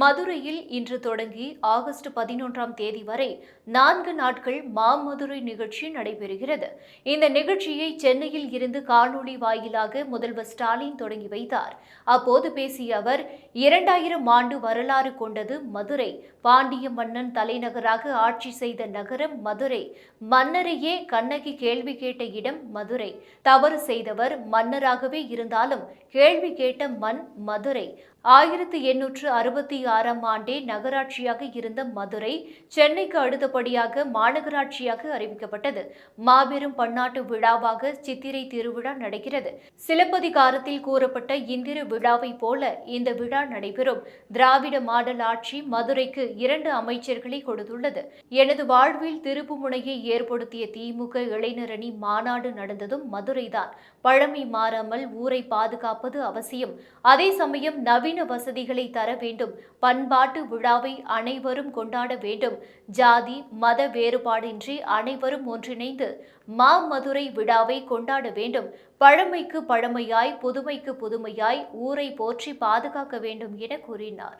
மதுரையில் இன்று தொடங்கி ஆகஸ்ட் பதினொன்றாம் தேதி வரை நான்கு நாட்கள் மாமதுரை நிகழ்ச்சி நடைபெறுகிறது. இந்த நிகழ்ச்சியை சென்னையில் இருந்து காணொளி வாயிலாக முதல்வர் ஸ்டாலின் தொடங்கி வைத்தார். அப்போது பேசிய அவர் இரண்டாயிரம் ஆண்டு வரலாறு கொண்டது மதுரை. பாண்டிய மன்னன் தலைநகராக ஆட்சி செய்த நகரம் மதுரை. மன்னரையே கண்ணகி கேள்வி கேட்ட இடம் மதுரை. தவறு செய்தவர் மன்னராகவே இருந்தாலும் கேள்வி கேட்ட மண் மதுரை. ஆயிரத்தி எண்ணூற்று அறுபத்தி ஆறாம் ஆண்டே நகராட்சியாக இருந்த மதுரை சென்னைக்கு அடுத்தபடியாக மாநகராட்சியாக அறிவிக்கப்பட்டது. மாபெரும் பன்னாட்டு விழாவாக சித்திரை திருவிழா நடக்கிறது. சிலப்பதிகாரத்தில் கூறப்பட்ட இந்திர விழாவை போல இந்த விழா நடைபெறும். திராவிட மாடல் ஆட்சி மதுரைக்கு இரண்டு அமைச்சர்களை கொடுத்துள்ளது. எனது வாழ்வில் திருப்பு முனையை ஏற்படுத்திய திமுக இளைஞரணி மாநாடு நடந்ததும் மதுரைதான். பழமை மாறாமல் ஊரை பாதுகாப்பது அவசியம். அதே சமயம் நவீன வசதிகளை தர வேண்டும். பண்பாட்டு விழாவை அனைவரும் கொண்டாட வேண்டும். ஜாதி மத வேறுபாடின்றி அனைவரும் ஒன்றிணைந்து மாமதுரை விழாவை கொண்டாட வேண்டும். பழமைக்கு பழமையாய் புதுமைக்கு புதுமையாய் ஊரை போற்றி பாதுகாக்க வேண்டும் என கூறினார்.